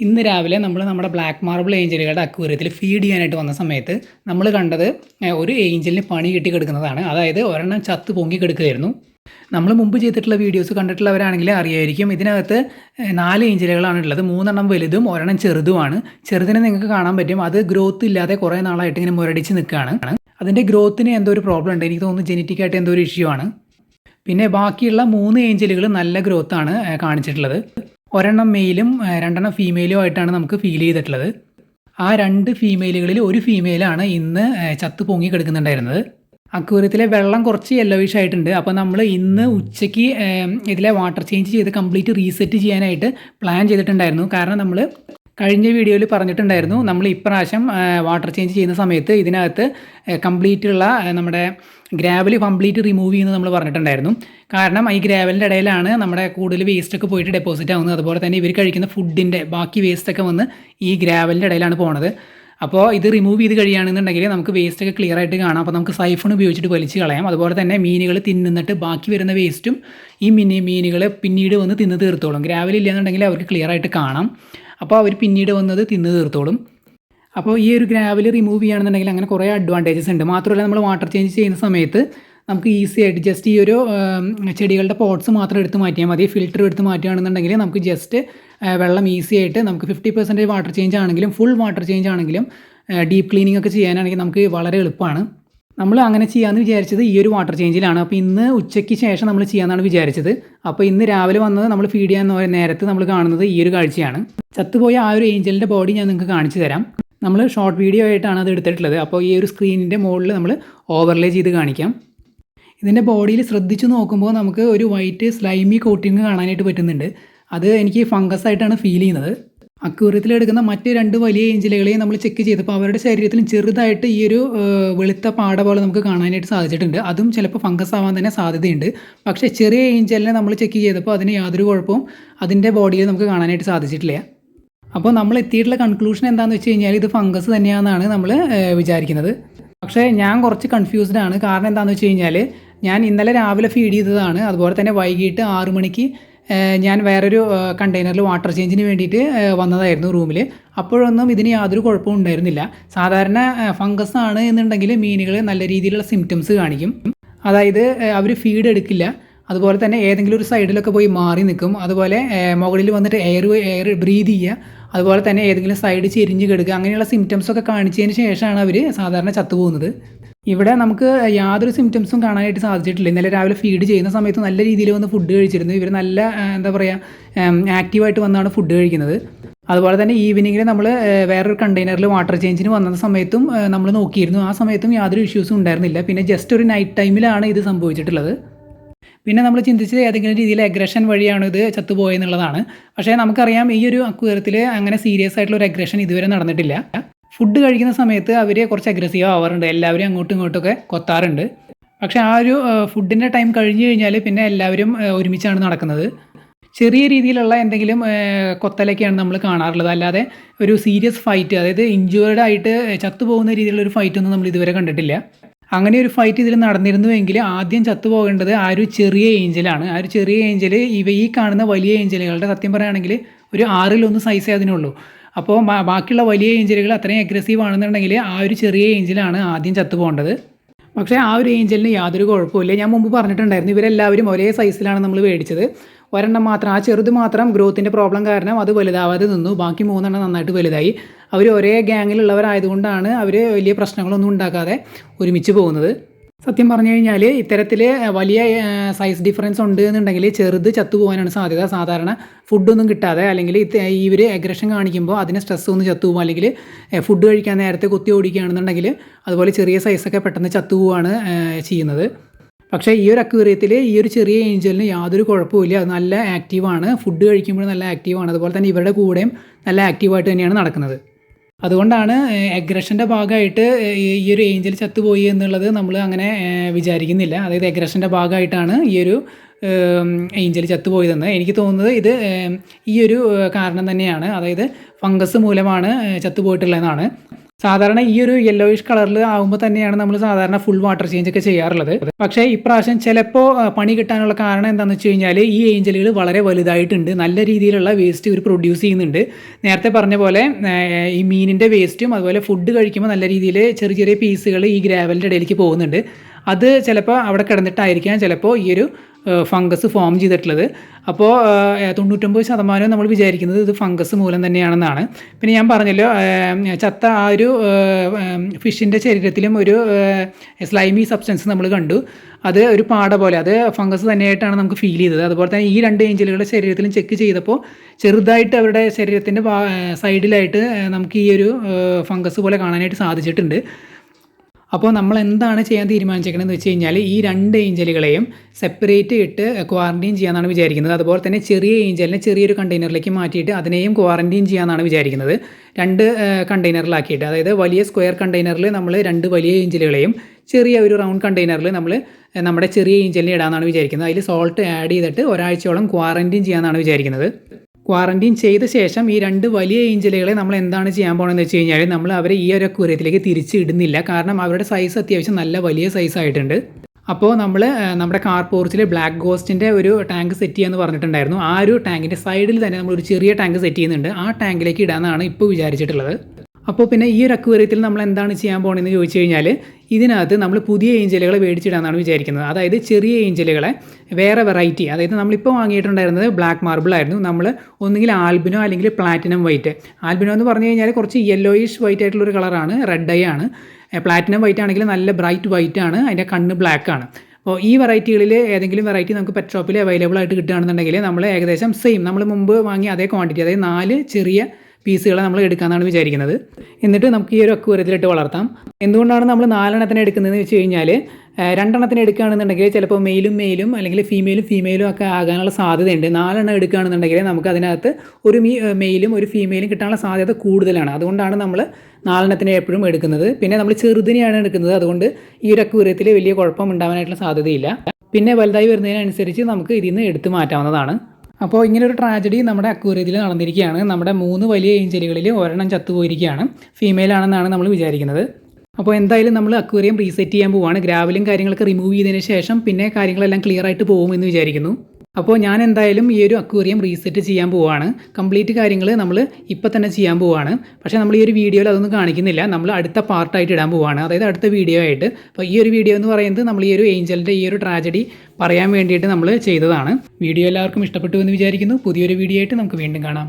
ഇന്ന് രാവിലെ നമ്മൾ നമ്മുടെ ബ്ലാക്ക് മാർബിൾ ഏഞ്ചലുകളുടെ അക്വേറിയത്തിൽ ഫീഡ് ചെയ്യാനായിട്ട് വന്ന സമയത്ത് നമ്മൾ കണ്ടത് ഒരു ഏഞ്ചലിന് പണി കിട്ടി കിടക്കുന്നതാണ് അതായത് ഒരെണ്ണം ചത്ത് പൊങ്ങി കിടക്കുകയായിരുന്നു. നമ്മൾ മുമ്പ് ചെയ്തിട്ടുള്ള വീഡിയോസ് കണ്ടിട്ടുള്ളവരാണെങ്കിൽ അറിയായിരിക്കും. ഇതിനകത്ത് നാല് ഏഞ്ചലുകളാണ് ഉള്ളത്. മൂന്നെണ്ണം വലുതും ഒരെണ്ണം ചെറുതുമാണ്. ചെറുതിനെ നിങ്ങൾക്ക് കാണാൻ പറ്റും. അത് ഗ്രോത്ത് ഇല്ലാതെ കുറേ നാളായിട്ട് ഇങ്ങനെ മുരടിച്ച് നിൽക്കുകയാണ്. അതിന്റെ ഗ്രോത്തിന് എന്തോ ഒരു പ്രോബ്ലം ഉണ്ട്. എനിക്ക് തോന്നുന്നു ജെനറ്റിക്കായിട്ട് എന്തോ ഒരു ഇഷ്യൂ ആണ്. പിന്നെ ബാക്കിയുള്ള മൂന്ന് ഏഞ്ചലുകൾ നല്ല ഗ്രോത്താണ് കാണിച്ചിട്ടുള്ളത്. ഒരെണ്ണം മെയിലും രണ്ടെണ്ണം ഫീമെയിലും ആയിട്ടാണ് നമുക്ക് ഫീൽ ചെയ്തിട്ടുള്ളത്. ആ രണ്ട് ഫീമെയിലുകളിൽ ഒരു ഫീമെയിലാണ് ഇന്ന് ചത്തു പൊങ്ങി കിടക്കുന്നുണ്ടായിരുന്നത്. അക്വേറിയത്തിലെ വെള്ളം കുറച്ച് യെല്ലോയിഷ് ആയിട്ടുണ്ട്. അപ്പോൾ നമ്മൾ ഇന്ന് ഉച്ചയ്ക്ക് ഇതിലെ വാട്ടർ ചേഞ്ച് ചെയ്ത് കംപ്ലീറ്റ് റീസെറ്റ് ചെയ്യാനായിട്ട് പ്ലാൻ ചെയ്തിട്ടുണ്ടായിരുന്നു. കാരണം നമ്മൾ കഴിഞ്ഞ വീഡിയോയിൽ പറഞ്ഞിട്ടുണ്ടായിരുന്നു നമ്മൾ ഇപ്രാവശ്യം വാട്ടർ ചേഞ്ച് ചെയ്യുന്ന സമയത്ത് ഇതിനകത്ത് കംപ്ലീറ്റ് ഉള്ള നമ്മുടെ ഗ്രാവൽ കംപ്ലീറ്റ് റിമൂവ് ചെയ്യുന്നത് നമ്മൾ പറഞ്ഞിട്ടുണ്ടായിരുന്നു. കാരണം ഈ ഗ്രാവലിന്റെ ഇടയിലാണ് നമ്മുടെ കൂടുതൽ വേസ്റ്റ് ഒക്കെ പോയിട്ട് ഡെപ്പോസിറ്റ് ആവുന്നത്. അതുപോലെ തന്നെ ഇവർ കഴിക്കുന്ന ഫുഡിന്റെ ബാക്കി വേസ്റ്റ് ഒക്കെ വന്ന് ഈ ഗ്രാവലിന്റെ ഇടയിലാണ് പോണത്. അപ്പോൾ ഇത് റിമൂവ് ചെയ്ത് കഴിയുകയാണെന്നുണ്ടെങ്കിൽ നമുക്ക് വേസ്റ്റ് ഒക്കെ ക്ലിയർ ആയിട്ട് കാണാം. അപ്പോൾ നമുക്ക് സൈഫൺ ഉപയോഗിച്ചിട്ട് വലിച്ച് കളയാം. അതുപോലെ തന്നെ മീനുകൾ തിന്നുന്നിട്ട് ബാക്കി വരുന്ന വേസ്റ്റും ഈ മിനി മീനുകൾ പിന്നീട് വന്ന് തിന്ന് തീർത്തോളും. ഗ്രാവൽ ഇല്ലയെന്നുണ്ടെങ്കിൽ അവർക്ക് ക്ലിയർ ആയിട്ട് കാണാം. അപ്പോൾ അവർ പിന്നീട് വന്നത് തിന്ന് തീർത്തോളും. അപ്പോൾ ഈ ഒരു ഗ്രാവൽ റിമൂവ് ചെയ്യുകയാണെന്നുണ്ടെങ്കിൽ അങ്ങനെ കുറേ അഡ്വാന്റേജസ് ഉണ്ട്. മാത്രമല്ല നമ്മൾ വാട്ടർ ചേഞ്ച് ചെയ്യുന്ന സമയത്ത് നമുക്ക് ഈസി ആയിട്ട് ജസ്റ്റ് ഈ ഒരു ചെടികളുടെ പോട്ട്സ് മാത്രം എടുത്ത് മാറ്റിയാൽ മതി. ഫിൽറ്റർ എടുത്ത് മാറ്റുകയാണെന്നുണ്ടെങ്കിൽ നമുക്ക് ജസ്റ്റ് വെള്ളം ഈസി ആയിട്ട് നമുക്ക് ഫിഫ്റ്റി പെർസെന്റേജ് വാട്ടർ ചേഞ്ച് ആണെങ്കിലും ഫുൾ വാട്ടർ ചേഞ്ച് ആണെങ്കിലും ഡീപ്പ് ക്ലീനിങ് ഒക്കെ ചെയ്യാനാണെങ്കിൽ നമുക്ക് വളരെ എളുപ്പമാണ്. നമ്മൾ അങ്ങനെ ചെയ്യാമെന്ന് വിചാരിച്ചത് ഈ ഒരു വാട്ടർ ചേഞ്ചിലാണ് അപ്പോൾ ഇന്ന് ഉച്ചയ്ക്ക് ശേഷം നമ്മൾ ചെയ്യാമെന്നാണ് വിചാരിച്ചത്. അപ്പോൾ ഇന്ന് രാവിലെ വന്നത് നമ്മൾ ഫീഡ് ചെയ്യാൻ നേരത്ത് നമ്മൾ കാണുന്നത് ഈ ഒരു കാഴ്ചയാണ്. ചത്തുപോയ ആ ഒരു ഏഞ്ചലിന്റെ ബോഡി ഞാൻ നിങ്ങൾക്ക് കാണിച്ചു തരാം. നമ്മൾ ഷോർട്ട് വീഡിയോ ആയിട്ടാണ് അത് എടുത്തിട്ടുള്ളത്. അപ്പോൾ ഈ ഒരു സ്ക്രീനിന്റെ മുകളിൽ നമ്മൾ ഓവർലേ ചെയ്ത് കാണിക്കാം. ഇതിന്റെ ബോഡിയിൽ ശ്രദ്ധിച്ച് നോക്കുമ്പോൾ നമുക്ക് ഒരു വൈറ്റ് സ്ലൈമി കോട്ടിങ് കാണാനായിട്ട് പറ്റുന്നുണ്ട്. അത് എനിക്ക് ഫംഗസ് ആയിട്ടാണ് ഫീൽ ചെയ്യുന്നത്. അക്വേറിയത്തിൽ എടുക്കുന്ന മറ്റ് രണ്ട് വലിയ ഏഞ്ചിലകളെയും നമ്മൾ ചെക്ക് ചെയ്തപ്പോൾ അവരുടെ ശരീരത്തിലും ചെറുതായിട്ട് ഈ ഒരു വെളുത്ത പാട പോലെ നമുക്ക് കാണാനായിട്ട് സാധിച്ചിട്ടുണ്ട്. അതും ചിലപ്പോൾ ഫംഗസ് ആവാൻ തന്നെ സാധ്യതയുണ്ട്. പക്ഷേ ചെറിയ ഏഞ്ചലിനെ നമ്മൾ ചെക്ക് ചെയ്തപ്പോൾ അതിന് യാതൊരു കുഴപ്പവും അതിന്റെ ബോഡിയിൽ നമുക്ക് കാണാനായിട്ട് സാധിച്ചിട്ടില്ല. അപ്പോൾ നമ്മൾ എത്തിയിട്ടുള്ള കൺക്ലൂഷൻ എന്താണെന്ന് വെച്ച് കഴിഞ്ഞാൽ ഇത് ഫംഗസ് തന്നെയാണെന്നാണ് നമ്മൾ വിചാരിക്കുന്നത്. പക്ഷേ ഞാൻ കുറച്ച് കൺഫ്യൂസ്ഡ് ആണ്. കാരണം എന്താണെന്ന് വെച്ച് കഴിഞ്ഞാൽ ഞാൻ ഇന്നലെ രാവിലെ ഫീഡ് ചെയ്തതാണ്. അതുപോലെ തന്നെ വൈകിട്ട് ആറു മണിക്ക് ഞാൻ വേറൊരു കണ്ടെയ്നറിൽ വാട്ടർ ചേഞ്ചിന് വേണ്ടിയിട്ട് വന്നതായിരുന്നു റൂമിൽ അപ്പോഴൊന്നും ഇതിന് യാതൊരു കുഴപ്പവും ഉണ്ടായിരുന്നില്ല. സാധാരണ ഫംഗസ് ആണ് എന്നുണ്ടെങ്കിൽ മീനുകൾ നല്ല രീതിയിലുള്ള സിംറ്റംസ് കാണിക്കും. അതായത് അവർ ഫീഡ് എടുക്കില്ല. അതുപോലെ തന്നെ ഏതെങ്കിലും ഒരു സൈഡിലൊക്കെ പോയി മാറി നിൽക്കും. അതുപോലെ മുകളിൽ വന്നിട്ട് എയർ എയർ ബ്രീത് ചെയ്യുക. അതുപോലെ തന്നെ ഏതെങ്കിലും സൈഡ് ചെരിഞ്ഞ് കിടക്കുക. അങ്ങനെയുള്ള സിംറ്റംസ് ഒക്കെ കാണിച്ചതിന് ശേഷമാണ് അവർ സാധാരണ ചത്തുപോകുന്നത്. ഇവിടെ നമുക്ക് യാതൊരു സിംറ്റംസും കാണാനായിട്ട് സാധിച്ചിട്ടില്ല. ഇന്നലെ രാവിലെ ഫീഡ് ചെയ്യുന്ന സമയത്ത് നല്ല രീതിയിൽ വന്ന് ഫുഡ് കഴിച്ചിരുന്നു. ഇവർ നല്ല എന്താ പറയുക ആക്റ്റീവായിട്ട് വന്നാണ് ഫുഡ് കഴിക്കുന്നത്. അതുപോലെ തന്നെ ഈവനിങ്ങിൽ നമ്മൾ വേറൊരു കണ്ടെയ്നറിൽ വാട്ടർ ചേഞ്ചിന് വന്ന സമയത്തും നമ്മൾ നോക്കിയിരുന്നു. ആ സമയത്തും യാതൊരു ഇഷ്യൂസും ഉണ്ടായിരുന്നില്ല. പിന്നെ ജസ്റ്റ് ഒരു നൈറ്റ് ടൈമിലാണ് ഇത് സംഭവിച്ചിട്ടുള്ളത്. പിന്നെ നമ്മൾ ചിന്തിച്ചത് ഏതെങ്കിലും രീതിയിൽ അഗ്രഷൻ വഴിയാണ് ഇത് ചത്തുപോയെന്നുള്ളതാണ്. പക്ഷേ നമുക്കറിയാം ഈ ഒരു അക്കൂരത്തിൽ അങ്ങനെ സീരിയസ് ആയിട്ടുള്ള ഒരു അഗ്രഷൻ ഇതുവരെ നടന്നിട്ടില്ല. ഫുഡ് കഴിക്കുന്ന സമയത്ത് അവർ കുറച്ച് അഗ്രസീവ് ആവാറുണ്ട്. എല്ലാവരും അങ്ങോട്ടും ഇങ്ങോട്ടൊക്കെ കൊത്താറുണ്ട്. പക്ഷേ ആ ഒരു ഫുഡിന്റെ ടൈം കഴിഞ്ഞ് കഴിഞ്ഞാൽ പിന്നെ എല്ലാവരും ഒരുമിച്ചാണ് നടക്കുന്നത്. ചെറിയ രീതിയിലുള്ള എന്തെങ്കിലും കൊത്തലൊക്കെയാണ് നമ്മൾ കാണാറുള്ളത്. അല്ലാതെ ഒരു സീരിയസ് ഫൈറ്റ് അതായത് ഇഞ്ചുവേർഡ് ആയിട്ട് ചത്തുപോകുന്ന രീതിയിലുള്ള ഒരു ഫൈറ്റ് ഒന്നും നമ്മൾ ഇതുവരെ കണ്ടിട്ടില്ല. അങ്ങനെ ഒരു ഫൈറ്റ് ഇതിൽ നടന്നിരുന്നുവെങ്കിൽ ആദ്യം ചത്തുപോകേണ്ടത് ആ ഒരു ചെറിയ ഏഞ്ചലാണ് ആ ഒരു ചെറിയ ഏഞ്ചൽ ഇവ ഈ കാണുന്ന വലിയ ഏഞ്ചലുകളുടെ സത്യം പറയുകയാണെങ്കിൽ ഒരു ആറിലൊന്ന് സൈസേ അതിനുള്ളൂ അപ്പോൾ ബാക്കിയുള്ള വലിയ ഏഞ്ചലുകൾ അത്രയും അഗ്രസീവ് ആണെന്നുണ്ടെങ്കിൽ ആ ഒരു ചെറിയ ഏഞ്ചലാണ് ആദ്യം ചത്തുപോകേണ്ടത്. പക്ഷേ ആ ഒരു ഏഞ്ചലിന് യാതൊരു കുഴപ്പമില്ല ഞാൻ മുമ്പ് പറഞ്ഞിട്ടുണ്ടായിരുന്നു ഇവരെല്ലാവരും ഒരേ സൈസിലാണ് നമ്മൾ മേടിച്ചത്. ഒരെണ്ണം മാത്രം ആ ചെറുത് മാത്രം ഗ്രോത്തിന്റെ പ്രോബ്ലം കാരണം അത് വലുതാവാതെ നിന്നു. ബാക്കി മൂന്നെണ്ണം നന്നായിട്ട് വലുതായി. അവർ ഒരേ ഗ്യാങ്ങിലുള്ളവരായതുകൊണ്ടാണ് അവർ വലിയ പ്രശ്നങ്ങളൊന്നും ഉണ്ടാക്കാതെ ഒരുമിച്ച് പോകുന്നത്. സത്യം പറഞ്ഞു കഴിഞ്ഞാൽ ഇത്തരത്തിൽ വലിയ സൈസ് ഡിഫറൻസ് ഉണ്ട് എന്നുണ്ടെങ്കിൽ ചെറുത് ചത്തുപോകാനാണ് സാധ്യത. സാധാരണ ഫുഡൊന്നും കിട്ടാതെ അല്ലെങ്കിൽ ഇവർ അഗ്രഷൻ കാണിക്കുമ്പോൾ അതിന് സ്ട്രെസ് ഒന്ന് ചത്തുപോകും. അല്ലെങ്കിൽ ഫുഡ് കഴിക്കാൻ നേരത്തെ കുത്തി ഓടിക്കുകയാണെന്നുണ്ടെങ്കിൽ അതുപോലെ ചെറിയ സൈസൊക്കെ പെട്ടെന്ന് ചത്തുപോവാണ് ചെയ്യുന്നത്. പക്ഷേ ഈ ഒരു അക്വേറിയത്തിൽ ഈ ഒരു ചെറിയ ഏഞ്ചലിന് യാതൊരു കുഴപ്പമില്ല അത് നല്ല ആക്റ്റീവാണ് ഫുഡ് കഴിക്കുമ്പോൾ നല്ല ആക്റ്റീവാണ് അതുപോലെ തന്നെ ഇവരുടെ കൂടെയും നല്ല ആക്റ്റീവായിട്ട് തന്നെയാണ് നടക്കുന്നത്. അതുകൊണ്ടാണ് എഗ്രഷന്റെ ഭാഗമായിട്ട് ഈ ഒരു ഏഞ്ചൽ ചത്തുപോയി എന്നുള്ളത് നമ്മൾ അങ്ങനെ വിചാരിക്കുന്നില്ല. അതായത് എഗ്രഷന്റെ ഭാഗമായിട്ടാണ് ഈ ഒരു ഏഞ്ചൽ ചത്തുപോയതെന്ന്. എനിക്ക് തോന്നുന്നത് ഇത് ഈ ഒരു കാരണം തന്നെയാണ്. അതായത് ഫംഗസ് മൂലമാണ് ചത്തുപോയിട്ടുള്ളതെന്നാണ്. സാധാരണ ഈ ഒരു യെല്ലോയിഷ് കളറിൽ ആകുമ്പോൾ തന്നെയാണ് നമ്മൾ സാധാരണ ഫുൾ വാട്ടർ ചേഞ്ച് ഒക്കെ ചെയ്യാറുള്ളത്. പക്ഷേ ഇപ്രാവശ്യം ചിലപ്പോൾ പണി കിട്ടാനുള്ള കാരണം എന്താണെന്ന് വെച്ച് കഴിഞ്ഞാൽ ഈ ഏഞ്ചലുകൾ വളരെ വലുതായിട്ടുണ്ട്. നല്ല രീതിയിലുള്ള വേസ്റ്റ് ഇവർ പ്രൊഡ്യൂസ് ചെയ്യുന്നുണ്ട്. നേരത്തെ പറഞ്ഞ പോലെ ഈ മീനിന്റെ വേസ്റ്റും അതുപോലെ ഫുഡ് കഴിക്കുമ്പോൾ നല്ല രീതിയിൽ ചെറിയ ചെറിയ പീസുകൾ ഈ ഗ്രാവലിന്റെ ഇടയിലേക്ക് പോകുന്നുണ്ട്. അത് ചിലപ്പോൾ അവിടെ കിടന്നിട്ടായിരിക്കാം. ചിലപ്പോൾ ഈ ഒരു ഫംഗസ് ഫോം ചെയ്തിട്ടുള്ളത്. അപ്പോൾ തൊണ്ണൂറ്റൊമ്പത് ശതമാനവും നമ്മൾ വിചാരിക്കുന്നത് ഇത് ഫംഗസ് മൂലം തന്നെയാണെന്നാണ്. പിന്നെ ഞാൻ പറഞ്ഞല്ലോ ചത്ത ആ ഒരു ഫിഷിന്റെ ശരീരത്തിലും ഒരു സ്ലൈമി സബ്സ്റ്റൻസ് നമ്മൾ കണ്ടു. അത് ഒരു പാട പോലെ അത് ഫംഗസ് തന്നെയായിട്ടാണ് നമുക്ക് ഫീൽ ചെയ്തത്. അതുപോലെ തന്നെ ഈ രണ്ട് ഏഞ്ചലുകളുടെ ശരീരത്തിലും ചെക്ക് ചെയ്തപ്പോൾ ചെറുതായിട്ട് അവരുടെ ശരീരത്തിന്റെ സൈഡിലായിട്ട് നമുക്ക് ഈ ഒരു ഫംഗസ് പോലെ കാണാനായിട്ട് സാധിച്ചിട്ടുണ്ട്. അപ്പോൾ നമ്മൾ എന്താണ് ചെയ്യാൻ തീരുമാനിച്ചേക്കണമെന്ന് വെച്ച് കഴിഞ്ഞാൽ ഈ രണ്ട് ഏഞ്ചലുകളെയും സെപ്പറേറ്റ് ഇട്ട് ക്വാറന്റീൻ ചെയ്യാനാണ് വിചാരിക്കുന്നത്. അതുപോലെ തന്നെ ചെറിയ ഏഞ്ചലിനെ ചെറിയൊരു കണ്ടെയ്നറിലേക്ക് മാറ്റിയിട്ട് അതിനെയും ക്വാറന്റീൻ ചെയ്യാനാണ് വിചാരിക്കുന്നത്. രണ്ട് കണ്ടെയ്നറിലാക്കിയിട്ട് അതായത് വലിയ സ്ക്വയർ കണ്ടെയ്നറിൽ നമ്മൾ രണ്ട് വലിയ ഏഞ്ചലുകളെയും ചെറിയ ഒരു റൗണ്ട് കണ്ടെയ്നറിൽ നമ്മൾ നമ്മുടെ ചെറിയ ഏഞ്ചലിനെ ഇടാനാണ് വിചാരിക്കുന്നത്. അതിൽ സോൾട്ട് ആഡ് ചെയ്തിട്ട് ഒരാഴ്ചയോളം ക്വാറന്റീൻ ചെയ്യാനാണ് വിചാരിക്കുന്നത്. ക്വാറന്റീൻ ചെയ്ത ശേഷം ഈ രണ്ട് വലിയ ഏഞ്ചലുകളെ നമ്മൾ എന്താണ് ചെയ്യാൻ പോകണമെന്ന് വെച്ച് കഴിഞ്ഞാൽ നമ്മൾ അവരെ ഈ ഒരു അക്വേറിയത്തിലേക്ക് തിരിച്ച് ഇടുന്നില്ല കാരണം അവരുടെ സൈസ് അത്യാവശ്യം നല്ല വലിയ സൈസ് ആയിട്ടുണ്ട്. അപ്പോൾ നമ്മൾ നമ്മുടെ കാർ പോർച്ചിൽ ബ്ലാക്ക് ഗോസ്റ്റിന്റെ ഒരു ടാങ്ക് സെറ്റ് ചെയ്യാന്ന് പറഞ്ഞിട്ടുണ്ടായിരുന്നു. ആ ഒരു ടാങ്കിന്റെ സൈഡിൽ തന്നെ നമ്മൾ ഒരു ചെറിയ ടാങ്ക് സെറ്റ് ചെയ്യുന്നുണ്ട്. ആ ടാങ്കിലേക്ക് ഇടാമെന്നാണ് ഇപ്പോൾ വിചാരിച്ചിട്ടുള്ളത്. അപ്പോൾ പിന്നെ ഈ ഒരു അക്വേറിയത്തിൽ നമ്മൾ എന്താണ് ചെയ്യാൻ പോകണമെന്ന് ചോദിച്ചു കഴിഞ്ഞാൽ ഇതിനകത്ത് നമ്മൾ പുതിയ ഏഞ്ചലുകളെ മേടിച്ചിടാന്നാണ് വിചാരിക്കുന്നത്. അതായത് ചെറിയ ഏഞ്ചലുകളെ വേറെ വെറൈറ്റി അതായത് നമ്മളിപ്പോൾ വാങ്ങിയിട്ടുണ്ടായിരുന്നത് ബ്ലാക്ക് മാർബിൾ ആയിരുന്നു. നമ്മൾ ഒന്നുകിൽ ആൽബിനോ അല്ലെങ്കിൽ പ്ലാറ്റിനം വൈറ്റ് ആൽബിനോ എന്ന് പറഞ്ഞു കഴിഞ്ഞാൽ കുറച്ച് യെല്ലോയിഷ് വൈറ്റ് ആയിട്ടുള്ള ഒരു കളറാണ് റെഡ് ഐ ആണ്. പ്ലാറ്റിനം വൈറ്റ് ആണെങ്കിൽ നല്ല ബ്രൈറ്റ് വൈറ്റ് ആണ്. അതിന്റെ കണ്ണ് ബ്ലാക്ക് ആണ്. അപ്പോൾ ഈ വെറൈറ്റികളിൽ ഏതെങ്കിലും വെറൈറ്റി നമുക്ക് പെറ്റ് ഷോപ്പിൽ അവൈലബിൾ ആയിട്ട് കിട്ടുകയാണെന്നുണ്ടെങ്കിൽ നമ്മൾ ഏകദേശം സെയിം നമ്മൾ മുമ്പ് വാങ്ങിയ അതേ ക്വാണ്ടിറ്റി അതായത് നാല് ചെറിയ പീസുകളെ നമ്മൾ എടുക്കാമെന്നാണ് വിചാരിക്കുന്നത്. എന്നിട്ട് നമുക്ക് ഈ ഒരു അക്കൂരത്തിലിട്ട് വളർത്താം. എന്തുകൊണ്ടാണ് നമ്മൾ നാലെണ്ണത്തിന് എടുക്കുന്നതെന്ന് വെച്ച് കഴിഞ്ഞാൽ രണ്ടെണ്ണത്തിന് എടുക്കുകയാണെന്നുണ്ടെങ്കിൽ ചിലപ്പോൾ മെയിലും മെയിലും അല്ലെങ്കിൽ ഫീമെയിലും ഫീമെയിലും ഒക്കെ ആകാനുള്ള സാധ്യതയുണ്ട്. നാലെണ്ണം എടുക്കുകയാണെന്നുണ്ടെങ്കിൽ നമുക്ക് അതിനകത്ത് ഒരു മെയിലും ഒരു ഫീമെയിലും കിട്ടാനുള്ള സാധ്യത കൂടുതലാണ്. അതുകൊണ്ടാണ് നമ്മൾ നാലെണ്ണത്തിന് എപ്പോഴും എടുക്കുന്നത്. പിന്നെ നമ്മൾ ചെറുതിനെയാണ് എടുക്കുന്നത്. അതുകൊണ്ട് ഈ ഒരു അക്കൂരത്തിൽ വലിയ കുഴപ്പം ഉണ്ടാവാനായിട്ടുള്ള സാധ്യതയില്ല. പിന്നെ വലുതായി വരുന്നതിനനുസരിച്ച് നമുക്ക് ഇതിൽ നിന്ന് എടുത്തു മാറ്റാവുന്നതാണ്. അപ്പോൾ ഇങ്ങനെ ഒരു ട്രാജഡി നമ്മുടെ അക്വേറിയത്തിൽ നടന്നിരിക്കുകയാണ്. നമ്മുടെ മൂന്ന് വലിയ ഏഞ്ചലുകളിൽ ഒരെണ്ണം ചത്തുപോയിരിക്കുകയാണ്. ഫീമെയിൽ ആണെന്നാണ് നമ്മൾ വിചാരിക്കുന്നത്. അപ്പോൾ എന്തായാലും നമ്മൾ അക്വേറിയം റീസെറ്റ് ചെയ്യാൻ പോവുകയാണ് ഗ്രാവലും കാര്യങ്ങളൊക്കെ റിമൂവ് ചെയ്തതിന് ശേഷം പിന്നെ കാര്യങ്ങളെല്ലാം ക്ലിയർ ആയിട്ട് പോകുമെന്ന് വിചാരിക്കുന്നു. അപ്പോൾ ഞാൻ എന്തായാലും ഈ ഒരു അക്വേറിയം റീസെറ്റ് ചെയ്യാൻ പോവുകയാണ് കംപ്ലീറ്റ് കാര്യങ്ങൾ നമ്മൾ ഇപ്പം തന്നെ ചെയ്യാൻ പോവുകയാണ് പക്ഷേ നമ്മൾ ഈ ഒരു വീഡിയോയിൽ അതൊന്നും കാണിക്കുന്നില്ല. നമ്മൾ അടുത്ത പാർട്ടായിട്ട് ഇടാൻ പോവുകയാണ് അതായത് അടുത്ത വീഡിയോ ആയിട്ട്. അപ്പോൾ ഈ ഒരു വീഡിയോ എന്ന് പറയുന്നത് നമ്മൾ ഈ ഒരു ഏഞ്ചലിന്റെ ഈ ഒരു ട്രാജഡി പറയാൻ വേണ്ടിയിട്ട് നമ്മൾ ചെയ്തതാണ്. വീഡിയോ എല്ലാവർക്കും ഇഷ്ടപ്പെട്ടു എന്ന് വിചാരിക്കുന്നു. പുതിയൊരു വീഡിയോ ആയിട്ട് നമുക്ക് വീണ്ടും കാണാം.